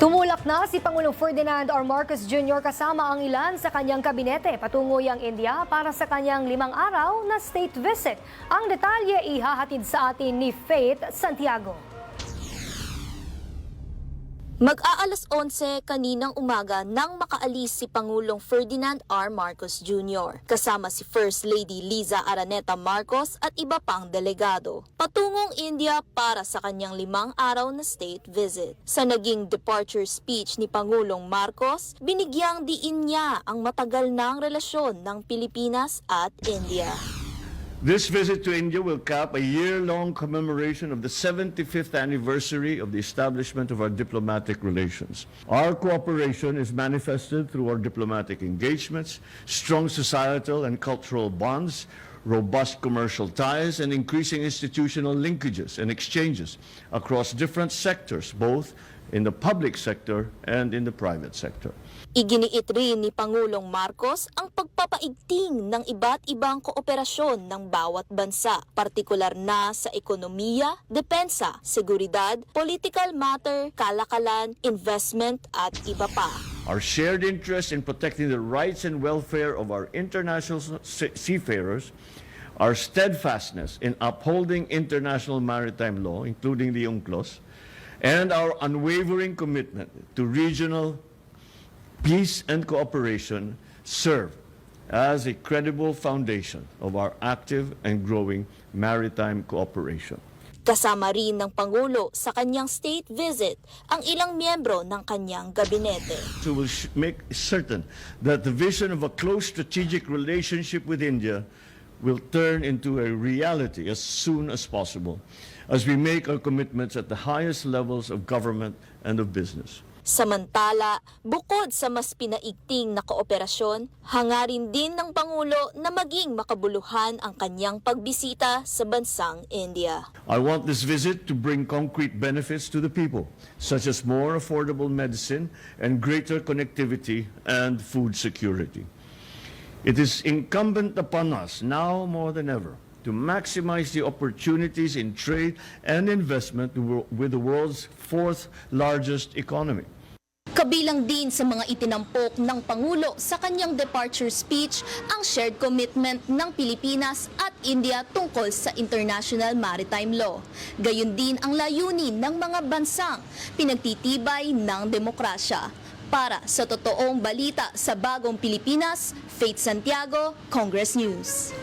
Tumulak na si Pangulong Ferdinand R. Marcos Jr. kasama ang ilan sa kanyang kabinete patungo ang India para sa kanyang limang araw na state visit. Ang detalye ihahatid sa atin ni Faith Santiago. Mag-aalas 11 kaninang umaga nang makaalis si Pangulong Ferdinand R. Marcos Jr. kasama si First Lady Liza Araneta Marcos at iba pang delegado. Patungong India para sa kanyang limang araw na state visit. Sa naging departure speech ni Pangulong Marcos, binigyang diin niya ang matagal ng relasyon ng Pilipinas at India. This visit to India will cap a year-long commemoration of the 75th anniversary of the establishment of our diplomatic relations. Our cooperation is manifested through our diplomatic engagements, strong societal and cultural bonds, robust commercial ties, and increasing institutional linkages and exchanges across different sectors, both in the public sector and in the private sector. Iginiit rin ni Pangulong Marcos ang pagpapaigting ng iba't ibang kooperasyon ng bawat bansa, partikular na sa ekonomiya, depensa, seguridad, political matter, kalakalan, investment at iba pa. Our shared interest in protecting the rights and welfare of our international se- seafarers, our steadfastness in upholding international maritime law, including the UNCLOS, and our unwavering commitment to regional peace and cooperation serve as a credible foundation of our active and growing maritime cooperation. Kasama rin ng Pangulo sa kanyang state visit ang ilang miyembro ng kanyang gabinete. So we'll make certain that the vision of a close strategic relationship with India will turn into a reality as soon as possible as we make our commitments at the highest levels of government and of business. Samantala, bukod sa mas pinaigting na kooperasyon, hangarin din ng Pangulo na maging makabuluhan ang kanyang pagbisita sa bansang India. I want this visit to bring concrete benefits to the people, such as more affordable medicine and greater connectivity and food security. It is incumbent upon us now more than ever to maximize the opportunities in trade and investment with the world's fourth largest economy. Kabilang din sa mga itinampok ng Pangulo sa kanyang departure speech ang shared commitment ng Pilipinas at India tungkol sa international maritime law. Gayon din ang layunin ng mga bansang pinagtitibay ng demokrasya. Para sa totoong balita sa bagong Pilipinas, Faith Santiago, Congress News.